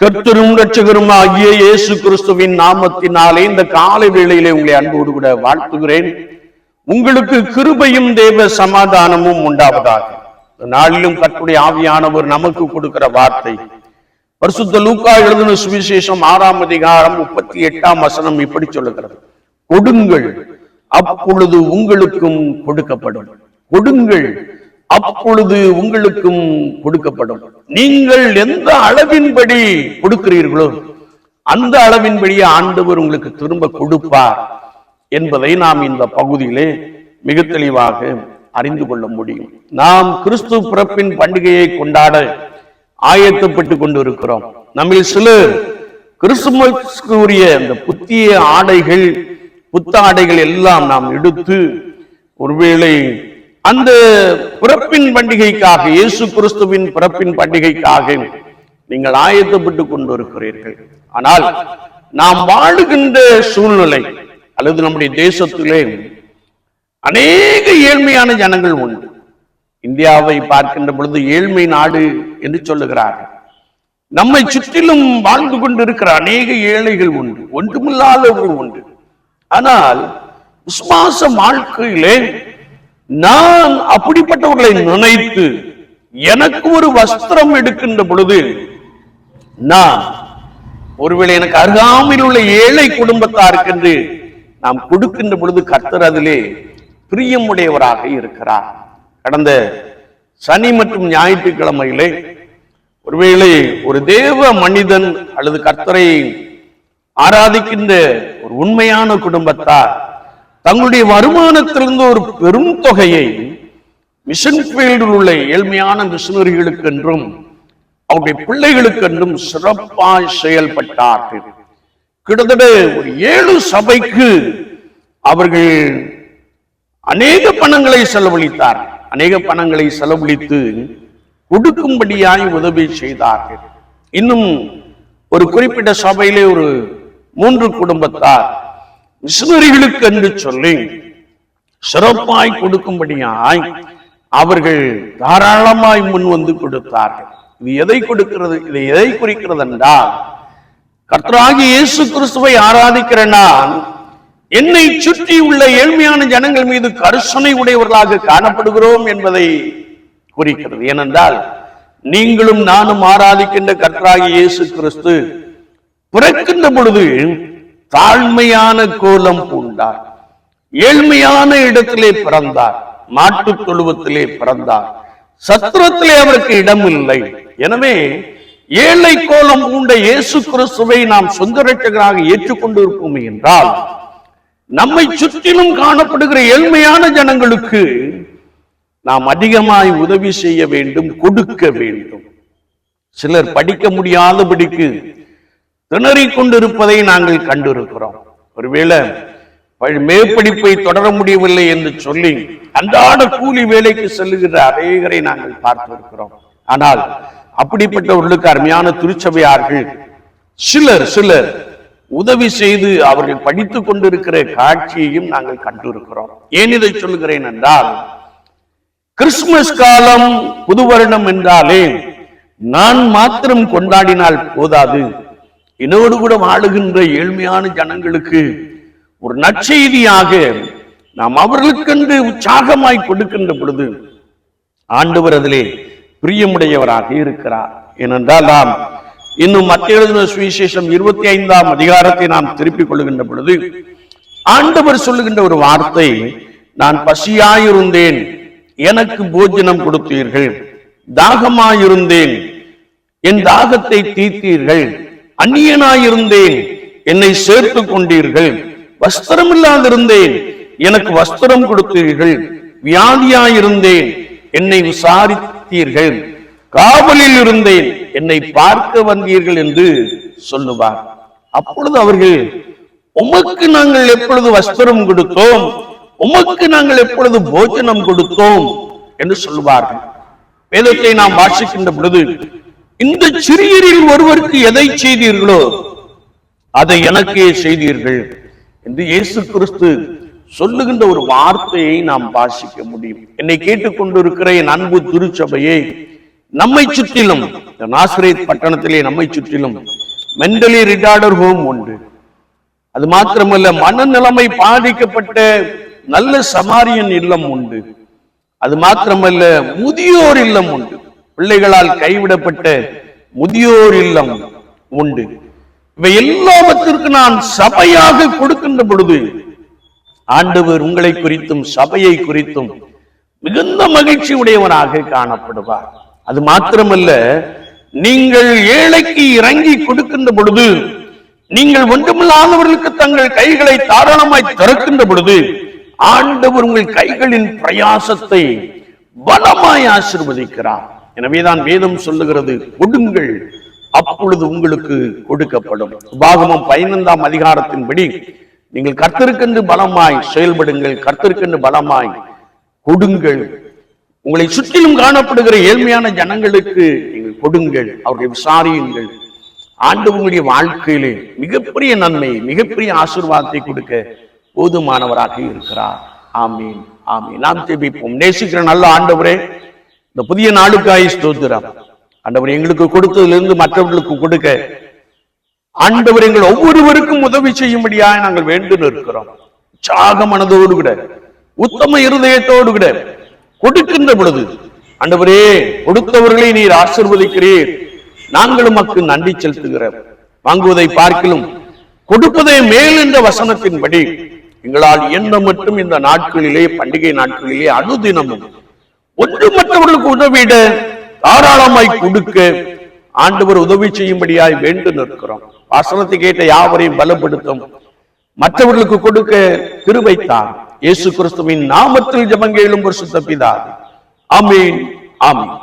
கர்த்தரும் ரட்சகரும் ஆகிய இயேசு கிறிஸ்துவின் நாமத்தினாலே இந்த காலை வேளையிலே உங்களை அன்போடு கூட வாழ்த்துகிறேன். உங்களுக்கு கிருபையும் தேவ சமாதானமும் உண்டாவதாக. நாளிலும் கற்றுடைய ஆவியானவர் நமக்கு கொடுக்கிற வார்த்தை. பரிசுத்த லூக்கா எழுதின சுவிசேஷம் ஆறாம் அதிகாரம் முப்பத்தி எட்டாம் வசனம் இப்படி சொல்லுகிறது. கொடுங்கள் அப்பொழுது உங்களுக்கும் கொடுக்கப்படும். கொடுங்கள் அப்பொழுது உங்களுக்கும் கொடுக்கப்படும். நீங்கள் எந்த அளவின்படி கொடுக்கிறீர்களோ அந்த அளவின்படியே ஆண்டவர் உங்களுக்கு திரும்ப கொடுப்பார் என்பதை நாம் இந்த பகுதியிலே மிக தெளிவாக அறிந்து கொள்ள முடியும். நாம் கிறிஸ்து பிறப்பின் பண்டிகையை கொண்டாட ஆயத்தப்பட்டு கொண்டிருக்கிறோம். நம்மில் சிலர் கிறிஸ்துமஸ்க்குரிய இந்த புத்திய ஆடைகள் புத்த ஆடைகள் எல்லாம் நாம் எடுத்து ஒருவேளை அந்த பிறப்பின் பண்டிகைக்காக இயேசு கிறிஸ்துவின் பிறப்பின் பண்டிகைக்காக நீங்கள் ஆயத்தப்பட்டு கொண்டு இருக்கிறீர்கள் ஆனால் நாம் வாழுகின்ற சூழ்நிலை அல்லது நம்முடைய தேசத்திலே அநேக ஏழ்மையான ஜனங்கள் உண்டு. இந்தியாவை பார்க்கின்ற பொழுது ஏழ்மை நாடு என்று சொல்லுகிறார்கள். நம்மை சுற்றிலும் வாழ்ந்து கொண்டிருக்கிற அநேக ஏழைகள் உண்டு ஒன்றுமில்லாதவர்கள் உண்டு. ஆனால் விசுவாச வாழ்க்கையிலே நான் அப்படிப்பட்டவர்களை நினைத்து எனக்கு ஒரு வஸ்திரம் எடுக்கின்ற பொழுது நான் ஒருவேளை எனக்கு அருகாமையில் உள்ள ஏழை குடும்பத்தாருக்கென்று நாம் கொடுக்கின்ற பொழுது கர்த்தர் அதிலே பிரியமுடையவராக இருக்கிறார். கடந்த சனி மற்றும் ஞாயிற்றுக்கிழமையிலே ஒருவேளை ஒரு தேவ மனிதன் அல்லது கர்த்தரை ஆராதிக்கின்ற ஒரு உண்மையான குடும்பத்தார் தங்களுடைய வருமானத்திலிருந்து ஒரு பெரும் தொகையை மிஷன் ஃபீல்டில் உள்ள ஏழ்மையான மிஷனரிகளுக்கு என்றும் அவருடைய பிள்ளைகளுக்கு என்றும் சிறப்பாய் செயல்பட்டார்கள். கிட்டத்தட்ட ஒரு ஏழு சபைக்கு அவர்கள் அநேக பணங்களை செலவழித்தார். அநேக பணங்களை செலவழித்து கொடுக்கும்படியாய் உதவி செய்தார்கள். இன்னும் ஒரு குறிப்பிட்ட சபையிலே ஒரு மூன்று குடும்பத்தார். மிஷினரிகளுக்கு என்று சொல்லி சிறப்பாய் கொடுக்கும்படியாய் அவர்கள் தாராளமாய் முன் வந்து கொடுத்தார்கள். இது எதை கொடுக்கிறது? இதை எதை குறிக்கிறது என்றால் கர்த்தராகி இயேசு கிறிஸ்துவை ஆராதிக்கிற நான் என்னை சுற்றி உள்ள ஏழ்மையான ஜனங்கள் மீது கருசனை உடையவர்களாக காணப்படுகிறோம் என்பதை குறிக்கிறது. ஏனென்றால் நீங்களும் நானும் ஆராதிக்கின்ற கர்த்தராகி இயேசு கிறிஸ்து பிறக்கின்ற பொழுது தாழ்மையான கோலம் பூண்டார். ஏழ்மையான இடத்திலே பிறந்தார். மாட்டுத் தொழுவத்திலே பிறந்தார். சத்திரத்திலே அவருக்கு இடம் இல்லை எனவே ஏழை கோலம் பூண்ட இயேசு கிறிஸ்துவை நாம் சொந்த ரட்சகராக என்றால் நம்மை சுற்றிலும் காணப்படுகிற ஏழ்மையான ஜனங்களுக்கு நாம் அதிகமாய் உதவி செய்ய வேண்டும் கொடுக்க வேண்டும். சிலர் படிக்க முடியாதபடிக்கு திணறிக் கொண்டிருப்பதை நாங்கள் கண்டிருக்கிறோம். ஒருவேளை மேற்படிப்பை தொடர முடியவில்லை என்று சொல்லி அன்றாட கூலி வேலைக்கு செல்லுகிற அநேகரை நாங்கள் பார்த்திருக்கிறோம். ஆனால் அப்படிப்பட்டவர்களுக்கு அருமையான திருச்சபையார்கள் சிலர் சிலர் உதவி செய்து அவர்கள் படித்துக் கொண்டிருக்கிற காட்சியையும் நாங்கள் கண்டிருக்கிறோம். ஏன் இதை சொல்கிறேன் என்றால் கிறிஸ்துமஸ் காலம் புது வருடம் என்றாலே நான் மாத்திரம் கொண்டாடினால் போதாது. இனோடு கூட வாழுகின்ற ஏழ்மையான ஜனங்களுக்கு ஒரு நற்செய்தியாக நாம் அவர்களுக்கென்று உற்சாகமாய் கொடுக்கின்ற பொழுது ஆண்டவர் அதிலே பிரியமுடையவராக இருக்கிறார். ஏனென்றால் நாம் இன்னும் மத்திய எழுதின சுவிசேஷம் இருபத்தி ஐந்தாம் அதிகாரத்தை நாம் திருப்பிக் கொள்ளுகின்ற பொழுது ஆண்டவர் சொல்லுகின்ற ஒரு வார்த்தை நான் பசியாயிருந்தேன் எனக்கு போஜனம் கொடுத்தீர்கள். தாகமாயிருந்தேன். என் தாகத்தை தீர்த்தீர்கள். அந்நியனாயிருந்தேன். என்னை சேர்த்துக் கொண்டீர்கள். வஸ்திரம் இல்லாதிருந்தேன் எனக்கு வஸ்திரம் கொடுத்தீர்கள். வியாதியாயிருந்தேன். என்னை விசாரித்தீர்கள். காவலில் இருந்தேன். என்னை பார்க்க வந்தீர்கள் என்று சொல்லுவார். அப்பொழுது அவர்கள் உமக்கு நாங்கள் எப்பொழுது வஸ்திரம் கொடுத்தோம்? உமக்கு நாங்கள் எப்பொழுது போஜனம் கொடுத்தோம்? என்று சொல்லுவார்கள். வேதத்தை நாம் வாசிக்கின்ற பொழுது இந்த சிறியரில் ஒருவருக்கு எதை செய்தீர்களோ அதை எனக்கே செய்தீர்கள் என்று இயேசு கிறிஸ்து சொல்லுகின்ற ஒரு வார்த்தையை நாம் வாசிக்க முடியும். என்னை கேட்டுக்கொண்டிருக்கிற என் அன்பு திருச்சபையை நம்மை சுற்றிலும் இந்த பட்டணத்திலே நம்மை சுற்றிலும் மென்டலி ரிட்டார்டர் ஹோம் உண்டு அது மாத்திரமல்ல மனநிலைமை பாதிக்கப்பட்ட நல்ல சமாரியன் இல்லம் உண்டு. அது மாத்திரமல்ல முதியோர் இல்லம் உண்டு. பிள்ளைகளால் கைவிடப்பட்ட முதியோர் இல்லம் உண்டு. இவை எல்லாவற்றிற்கு நான் சபையாக கொடுக்கின்ற பொழுது ஆண்டவர் உங்களை குறித்தும் சபையை குறித்தும் மிகுந்த மகிழ்ச்சி உடையவனாக காணப்படுவார். அது மாத்திரமல்ல நீங்கள் ஏழைக்கு இறங்கி கொடுக்கின்ற பொழுது நீங்கள் ஒன்றுமில்லாதவர்களுக்கு தங்கள் கைகளை தாராளமாய் திறக்கின்ற பொழுது ஆண்டவர் உங்கள் கைகளின் பிரயாசத்தை பலமாய் ஆசிர்வதிக்கிறார். எனவேதான் வேதம் சொல்லுகிறது கொடுங்கள் அப்பொழுது உங்களுக்கு கொடுக்கப்படும். உபாகமம் பதினைந்தாம் அதிகாரத்தின்படி நீங்கள் கர்த்தருக்கென்று பலமாய் செயல்படுங்கள் கர்த்தருக்கென்று பலமாய் கொடுங்கள். உங்களை சுற்றிலும் காணப்படுகிற ஏழ்மையான ஜனங்களுக்கு நீங்கள் கொடுங்கள் அவர்களை விசாரியுங்கள். ஆண்டவங்களுடைய வாழ்க்கையிலே மிகப்பெரிய நன்மை மிகப்பெரிய ஆசீர்வாதத்தை கொடுக்க போதுமானவராக இருக்கிறார். ஆமீன் ஆமீன். நாம் ஜெபிப்போம். நேசிக்கிற நல்ல ஆண்டவரே இந்த புதிய நாளுக்காய் ஸ்தோத்திரம். ஆண்டவர் எங்களுக்கு கொடுத்ததிலிருந்து மற்றவர்களுக்கு கொடுக்க. ஆண்டவர் எங்கள் ஒவ்வொருவருக்கும் உதவி செய்யும்படியாக நாங்கள் வேண்டு நிற்கிறோம். உற்சாக மனதோடு கூட உத்தம இருதயத்தோடு கூட கொடுக்கின்ற பொழுது ஆண்டவரே கொடுத்தவர்களை நீர் ஆசிர்வதிக்கிறீர். நாங்களும் மக்கள் நன்றி செலுத்துகிறோம். வாங்குவதை பார்க்கலும் கொடுப்பதே மேல் என்ற வசனத்தின்படி எங்களால் என்ன மட்டும் இந்த நாட்களிலே பண்டிகை நாட்களிலே அனுதினமும் ஒன்று மற்றவர்களுக்கு உதவிட தாராளமாய் கொடுக்க. ஆண்டவர் உதவி செய்யும்படியாய் வேண்டு நிற்கிறோம். வசனத்தை கேட்ட யாவரையும் பலப்படுத்தும். மற்றவர்களுக்கு கொடுக்க திருவைத்தார் இயேசு கிறிஸ்துவின் நாமத்தில் ஜபங்கேலும் பரிசுத்த பிதா ஆமீன் ஆமீன்.